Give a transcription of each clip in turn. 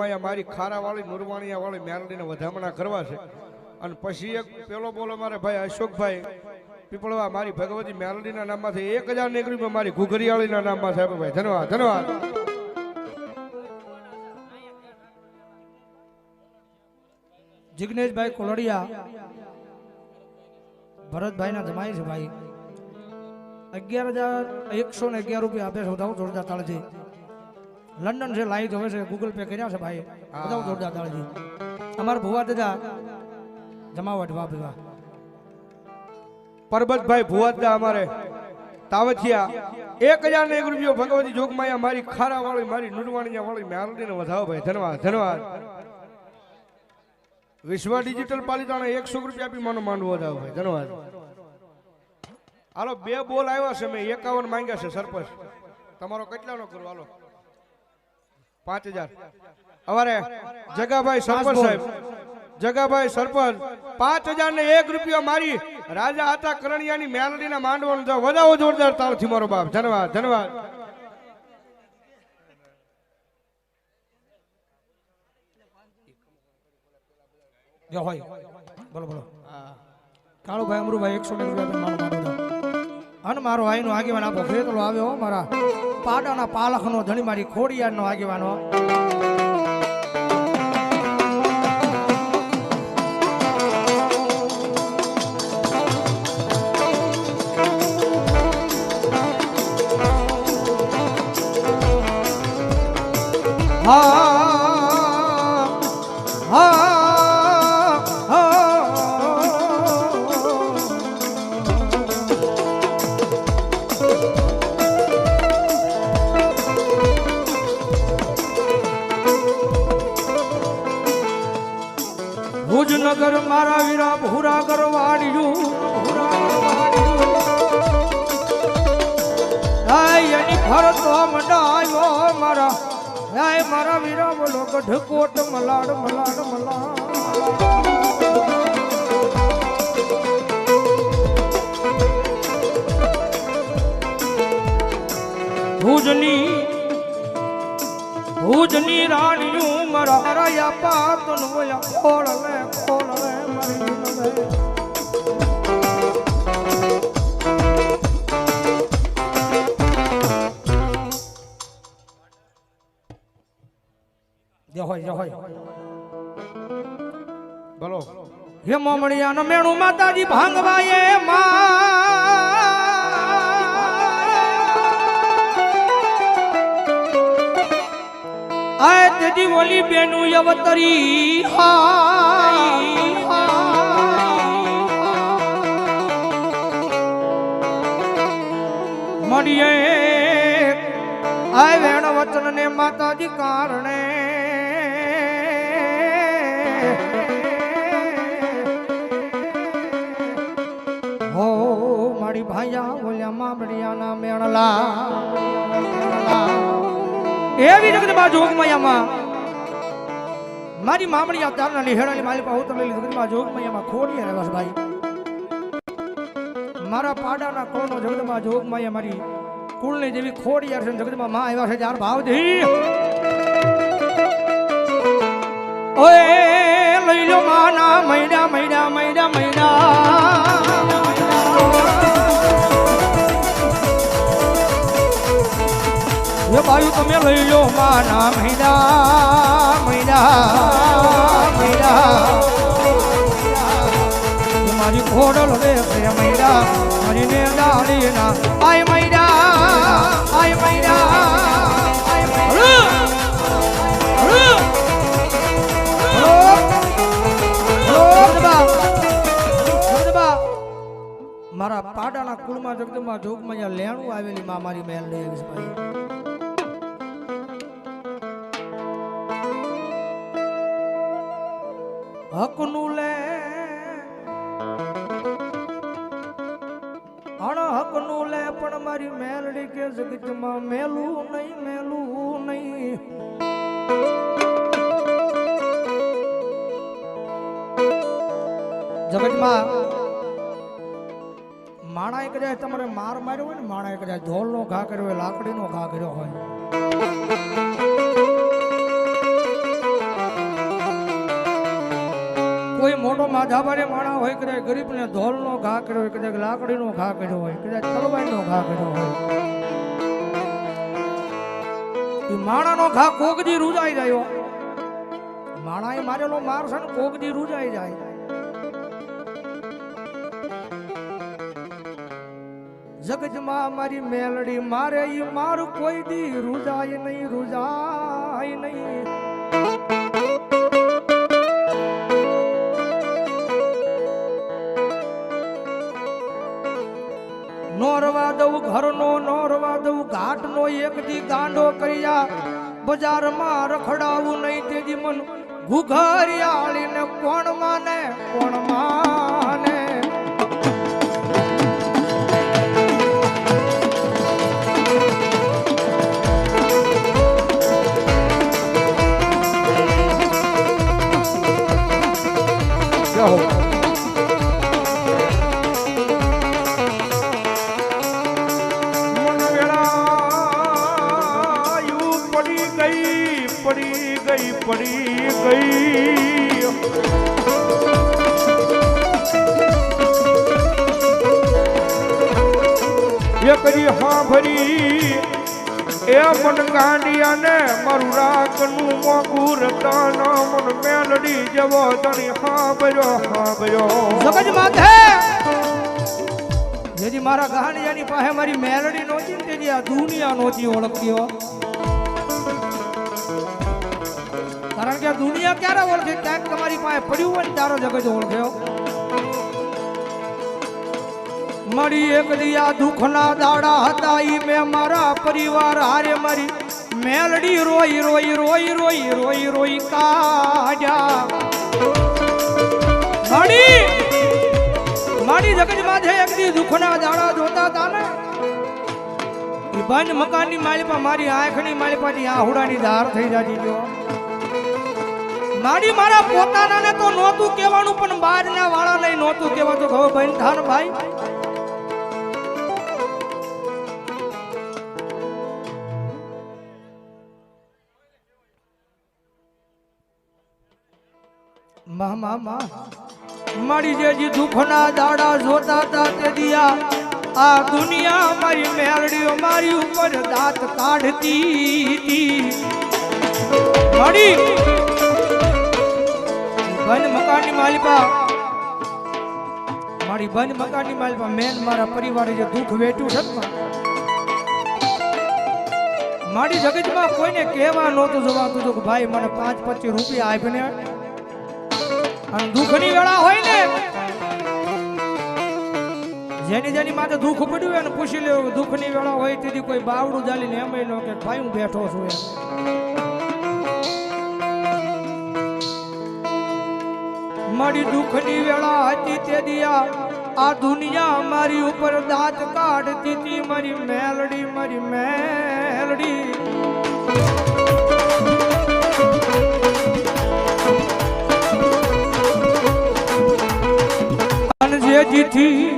જોગમાયા મારી ખારાવાળી નુરવાણિયા વાળી મેરડીને વધામણા કરવા છે. અને પછી એક પેલો બોલો મારે, ભાઈ, અશોકભાઈ, પીપળવા, મારી ભગવતી મેરડીના નામમાંથી એક હજાર નીકળ્યું મારી ઘુઘરીયાળીના નામમાં સાહેબ. ભાઈ, ધન્યવાદ ધન્યવાદ. જિગ્નેશભાઈ કોલડિયા, ભરતભાઈના જમાઈ છે, ભાઈ. અગિયાર હજાર એકસો ને અગિયાર રૂપિયા આપે છે, વધારો જોરદાર તાળજી. લંડન છે લાઈવ જોવે છે ગૂગલ પે કર્યા છે ભાઈ બધા જોરદાર દાદાજી અમારા ભુવા દાદા જમાવટ વાહ ભીવા પરબતભાઈ ભુવાદા અમારે તાવથિયા એક હજાર ને એક રૂપિયો ભગવતી જોગમાયા મારી ખારા વાળી મારી નુરવાણીયા વાળી મેરડીને વધાવો ભાઈ ધન્યવાદ ધન્યવાદ. વિશ્વ ડિજિટલ પાલિતાને એકસો રૂપિયા આપી માનો માંડવો વધાવો ભાઈ ધન્યવાદ. હાલો બે બોલ આવ્યા છે મેં એકાવન માંગ્યા છે સરપંચ. તમારો કેટલાનો કરું હાલો. પાંચ હજાર. અમારે જગાભાઈ સરપંચ સાહેબ જગાભાઈ સરપંચ પાંચ હજાર ને એક રૂપિયા મારી રાજા હતા કરણિયાની મેલડીના માંડવાનું વધાવો જોરદાર તાળથી મારો બાપ. ધન્યવાદ ધન્યવાદ. જો હોય. બોલો બોલો. કાળુભાઈ અમરુભાઈ એકસો ને રૂપિયા અને મારો આઈનો આગેવાન આપો ખેતલો આવ્યો મારા પાડાના પાલખનો ધણી મારી ખોડિયારનો આગેવાનો હાય એની ફરતો મંડાયો મારા હાય મારા ભુજની ભુજની રાણીયું મારા રાયા પાતન મોયા ખોળ હોય હોય. બોલો. હે મોમણિયા મેણું માતાજી ભાંગવાયમાં. આય તેજી ઓલી બેનું અવતરી મળીએ. આય વેણ વચન ને માતાજી કારણે. હો મારી ભાઈયા ઓલ્યા મામડિયાના મેળલા એવી જગતમાં જોગમયામાં મારી મામડિયા તારના નિહેડાની માલિક, હું તમે જગતમાં જોગમયામાં ખોડી ભાઈ. મારા પાડાના કોનો જગતમાં જોગમાયા મારી કુળની જેવી ખોડિયાર છે જગતમાં માં આવ્યા છે ચાર લઈ લો માના મૈડા મૈડા મૈડા મૈડા. એ બાયુ તમે લઈ લો માના મહિના મહિના મહિના મારી ઘોડલ રે પ્રે મૈડા, મારી ને ડાળીના આય મહિના આય મહિના આય મૈડા. મારા પાડાના કુળમાં જગદમાં જોગમાં જ્યાં લેણું આવેલી માં મારી મેલ લઈ આવીશ ભાઈ. હકનું લે. અણ હકનું લે, પણ મારી મેલડી કે જગતમાં મેલું નહીં મેલું નહીં. જગતમાં કદાચ તમારે માર માર્યો હોય ને માણસે કદાચ ઢોલનો ઘા કર્યો હોય, લાકડીનો ઘા કર્યો હોય. કોઈ મોટો માધાભારે માણા હોય, કદાચ ગરીબને ઢોલનો ઘા કર્યો હોય, કદાચ લાકડીનો ઘા કર્યો હોય, કદાચ તલવારનો ઘા કર્યો હોય. એ માણાનો ઘા કોકદી રૂજાઈ જાય માણાએ મારેલો માર છે ને કોકદી રૂજાઈ જાય. જગતમાં મારી મેલડી, મારે ઈ મારું કોઈ દી રૂજાય નહીં રૂજાય નહીં. નોરવા દઉં ઘરનો, નોરવા દઉં ઘાટનો, એક દી ગાંડો કર્યા. બજારમાં રખડાવું નહીં તેજી મન. ઘુઘરિયાળીને કોણ માને કોણ માને? મેલડી જવો તણી હા ભર્યો હા જગજ માથે! જેથી મારા કહાણીયાની પાસે મારી મેલડી નહોતી ને આ દુનિયા નહોતી ઓળખતી હો. કારણ કે આ દુનિયા ક્યારે ઓળખે? ક્યાંક તમારી પાસે પડ્યું હોય ને તારો જગજ ઓળખ્યો મળી એક દિયા દુઃખના દાડા હતા, ઈ મેં મારા પરિવાર હારે મારી મેલડી રોઈ રોઈ રોઈ રોઈ રોઈ રોઈ કાઢ્યા. મળી મારી જગત માથે એક દી દુઃખના દાડા જોતા હતા ને બંધ મકાનની માલિપા મારી આંખની માલિપાથી આહુડાની ધાર થઈ જાતી જો માડી મારા પોતાનાને તો નહોતું કહેવાનું, પણ બહારના વાળા નહીં નહોતું કહેવાતું. હવે બંધ થાન ભાઈ? મા મા મારી જે જેજી દુઃખના દાડા જોતા તા તે દિયા, આ દુનિયા મારી મેળડીઓ મારી ઉપર દાંત કાઢતી હતી. મારી બંધ મકાનની માલિકા, મારી બન મકાનની માલિપા મેન મારા પરિવારે જે દુઃખ વેઠ્યું છે મારી જગતમાં કોઈને કહેવા નહોતું જવાતું હતું કે ભાઈ, મને પાંચ પચીસ રૂપિયા આપીને દુઃખની વેળા હોય ને, જેની જેની માથે દુઃખ પડ્યું એને પૂછી લેવું દુઃખની વેળા હોય તેથી કોઈ બાવડું ચાલીને એમ લો કે ભાઈ હું બેઠો છું એમ. મારી દુઃખની વેળા હતી તે દિયા, આ દુનિયા મારી ઉપર દાંત કાઢતી હતી, મારી મેલડી મારી મેલડી. જીથી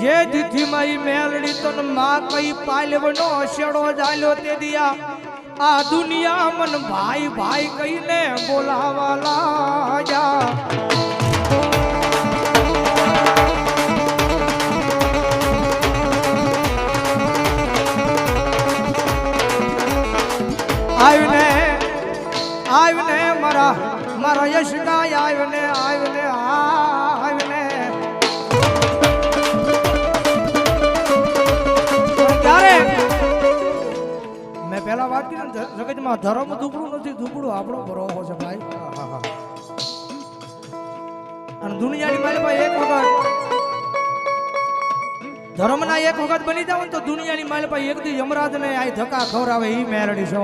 જે જીથી મારી મેલડી તનમાં કઈ પાલવનો શેડો જાલ્યો તે દિયા. આ દુનિયા મન ભાઈ ભાઈ કહીને બોલાવા લાગ્યા. આવીને આવીને મારા મારા યશ ગાય આવીને આવીને વાત જગતમાં ધર્મ દુબળું નથી, દુબળું આપણો ભરોસો છે ભાઈ. અને દુનિયાની માલિકા એક વખત ધર્મના એક વખત બની જાવ તો દુનિયાની માલિકા એક દી યમરાજને આ ધક્કા ખવરાવે એ મેરડી છો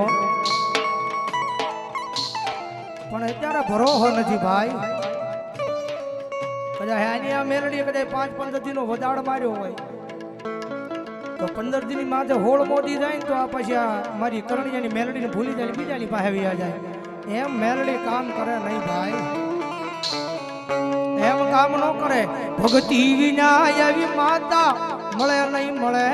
પણ અત્યારે ભરોહો નથી ભાઈ. કદાચ આની આ મેરડી કદાચ પાંચ પંદર દિનો વધાડ માર્યો હોય. તો પંદર દિનમાં હોળ મોદી જાય ને તો આ પછી આ મારી કરણિયાની મેલડીને ભૂલી જાય બીજાની પાસે વ્યા જાય. એમ મેલડી કામ કરે નહીં ભાઈ. એમ કામ ન કરે. ભક્તિ વિના એવી માતા મળે નહીં, મળે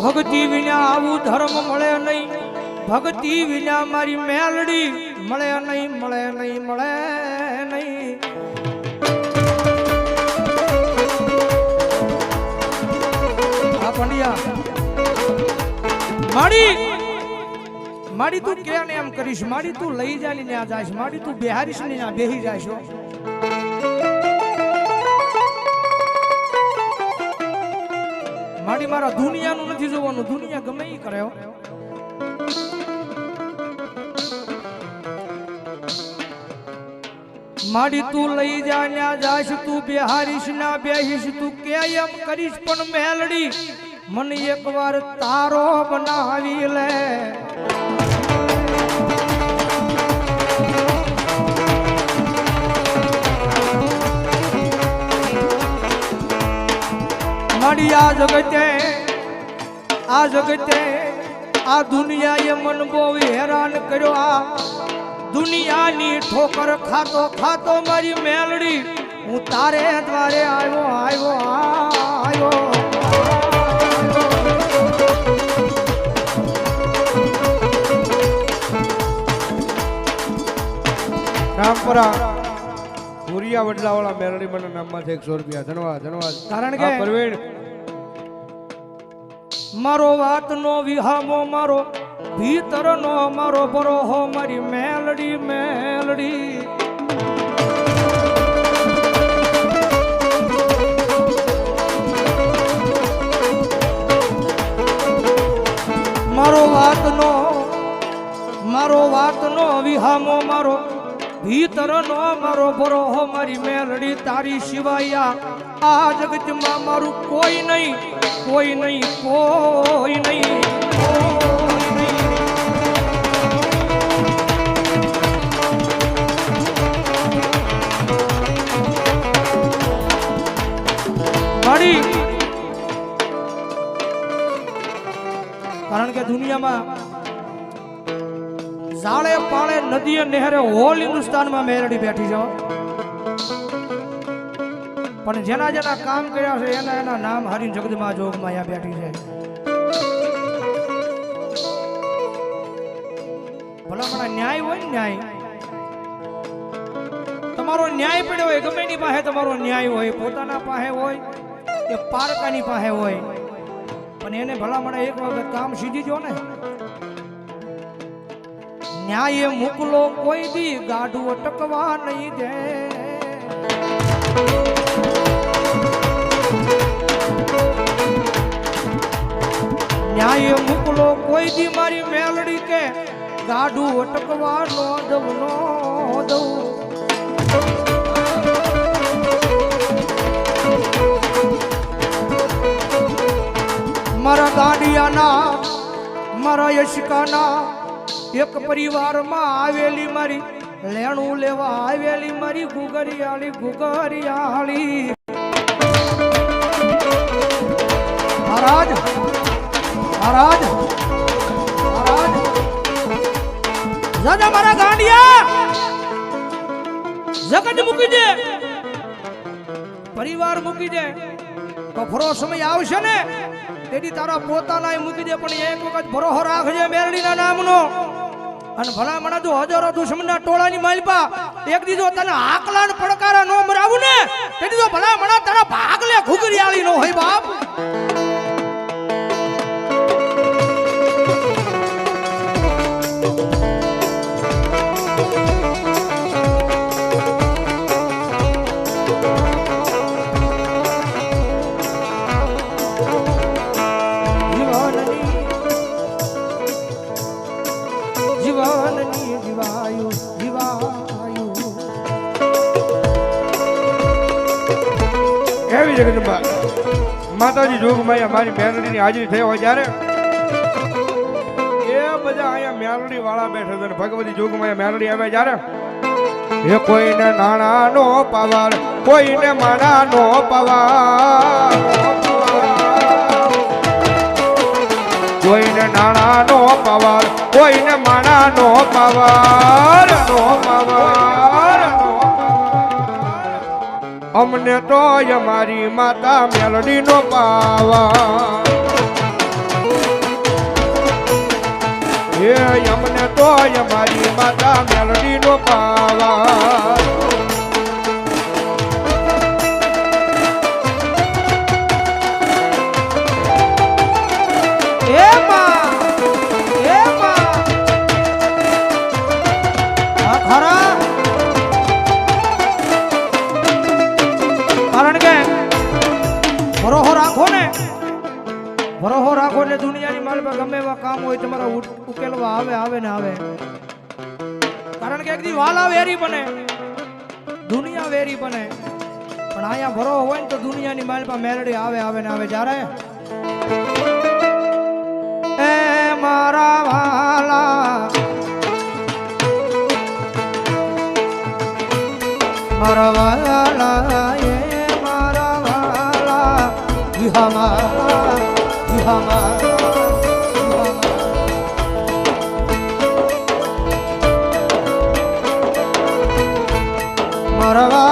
ભગતી વિના આવું ધર્મ મળે નહીં. ભક્તિ વિના મારી મેલડી મળે નહીં મળે નહીં મળે નહીં. આ માડી માડી તું કે એમ કરીશ? માડી તું લઈ જાય ત્યાં જાઈશ માડી તું બેહારીશ ને ત્યાં બેહી જાઈશ હો. માડી મારા દુનિયાનું નથી જોવાનું. દુનિયા ગમે એ કરે માડી તું લઈ જા, ન્યા જાશ તું બેહારીશ ના બેહીશ, તું કે એમ કરીશ, પણ મેલડી મને એકવાર તારો બનાવી લે. માડી આ જગતે આ જગતે, આ દુનિયાએ મન બહુ હેરાન કર્યો આ દુનિયાની ઠોકર ખાતો ખાતો મારી મેલડી હું તારે દ્વારે આવ્યો આવ્યો આવ્યો. રામપરા ભૂરિયા વડલાવાળા મેલડી મને નામમાંથી એકસો રૂપિયા. ધન્યવાદ ધન્યવાદ કારણ કે પ્રવીણ મારો વાતનો વિહામો મારો ભીતરનો મારો બરોહો મારી મેલડી મેલડી. મારો વાતનો મારો વાતનો વિહામો, મારો ભીતરનો મારો બરોહો મારી મેલડી તારી સિવાય આ જગતમાં મારું કોઈ નહીં કોઈ નહીં કોઈ નહીં. દુનિયામાં ઝાડે પાળે નદીએ નહેરે હોલ હિન્દુસ્તાનમાં મેરડી બેઠી છો. પણ જેના જેના કામ કર્યા છે, એના એના નામ હરિ જગદમાં જોગમાં અહીંયા બેઠી છે. ભલામણા ન્યાય હોય ને ન્યાય? તમારો ન્યાય પડ્યો હોય, ગમે એની પાસે તમારો ન્યાય હોય, પોતાના પાસે હોય કે પારકાની પાસે હોય. પણ એને ભલામણા એક વખત કામ સીધી જો ને. ન્યાય મોકલો, કોઈ દી ગાઢું અટકવા નહીં દે. ન્યાય મોકલો, કોઈ દી મારી મેલડી કે ગાઢું અટકવા નો દઉં નો દઉં. મારા ગાંડિયાના મારા યશિકાના, એક પરિવારમાં આવેલી મારી લેણું લેવા આવેલી મારી ગુગરિયાળી ગુગરિયાળી. મહારાજ મહારાજ મહારાજ. દાદા મારા ગાંડિયા જગત મૂકી દે, પરિવાર મૂકી દે. કફરો સમય આવશે ને? તેથી તારા પોતાના મૂકી દે, પણ એક વખત ભરોહો રાખજે મેરડીના નામનો. અને ભલા મને તું હજારો દુશ્મનના ટોળાની માલપા. એક દીધો તને આકલાન પડકારા નો મરાવું ને તેથી જો ભલા મને તારા ભાગલે ઘુઘરી આલી નો હોય બાપ. એવી જગદંબા માતાજી જોગમાયા મારી મેલડીની હાજરી થઈ હોય ત્યારે એ બધા અહીંયા મેલડી વાળા બેઠા છે ને ભગવતી જોગમાયા મેલડી આવે જ્યારે એ કોઈને નાણાનો પવાર, કોઈને માણાનો પવાર. કોઈને નાણાનો પવાર, કોઈને માણાનો પવાર, નો પવાર. અમને તો મારી માતા મેલડીનો પાવા. હે અમને તો મારી માતા મેલડીનો પાવા. ગમે એવા કામ હોય તમારા ઉકેલવા આવે આવે ને આવે. કારણ કે એક દી વાલા વેરી બને. દુનિયા વેરી બને. પણ અહીંયા ભરો હોય ને તો દુનિયાની માલ મેરડી આવે આવે ને આવે. જ્યારે એ મારા વાલા. મારા વાલા, એ મારા વાલા. વિહામા વિહામા મારા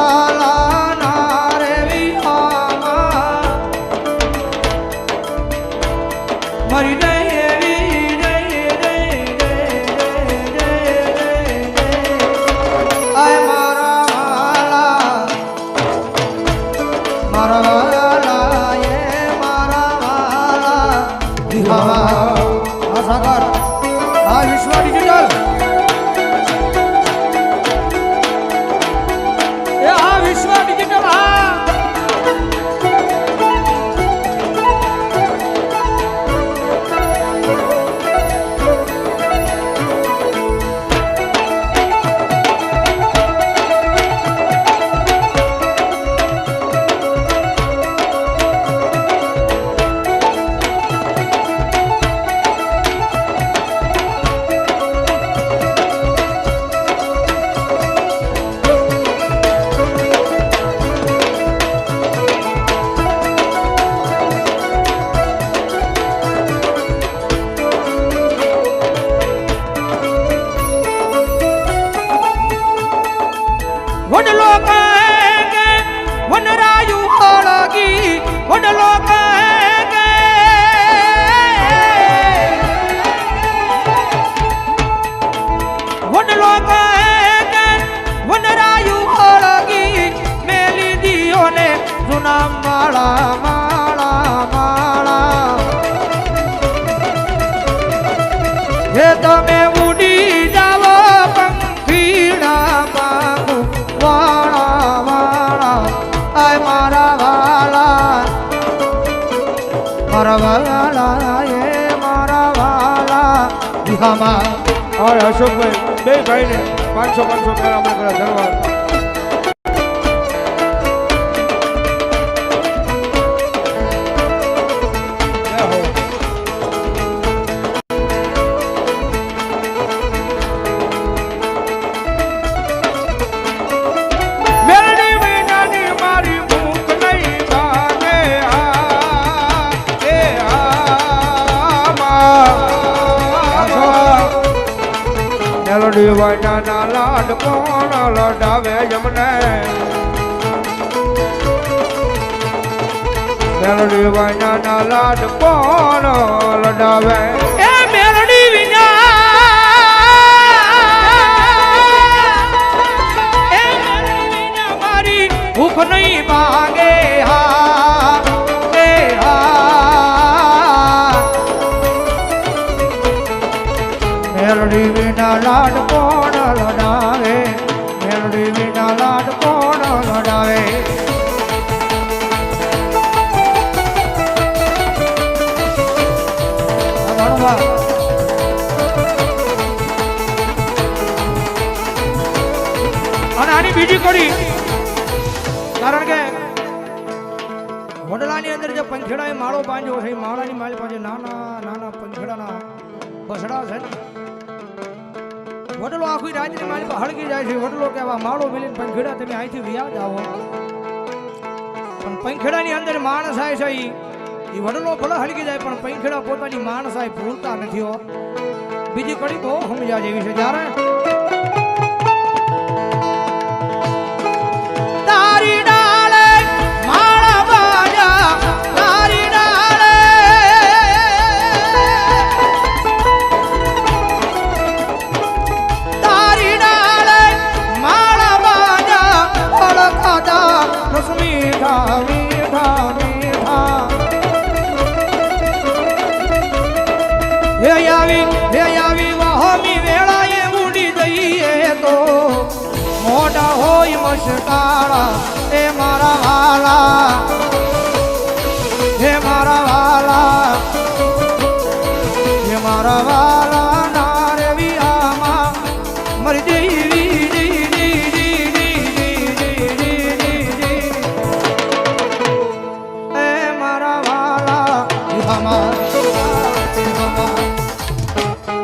અરે અશોકભાઈ બે ભાઈને પાંચસો પાંચસો કરા અમે કરે ધન્યવાદ. લાડ કોણ લડાવે? એ માળી પાસે નાના નાના પંખડાના બસડા છે વડલો આખી રાતની મારી પાસે હળગી જાય છે. વડલો કહેવા માળો મિલીને પંખેડા, તમે અહીંથી વ્યાજ આવો. પણ પંખેડાની અંદર માણસ આવે છે ઈ વડલો ભલે હળગી જાય, પણ પંખેડા પોતાની માણસ આય ભૂલતા નથી હો. બીજી કડી બહુ સમજ્યા જેવી છે. જ્યારે હોય કાળા એ મારા વાલા.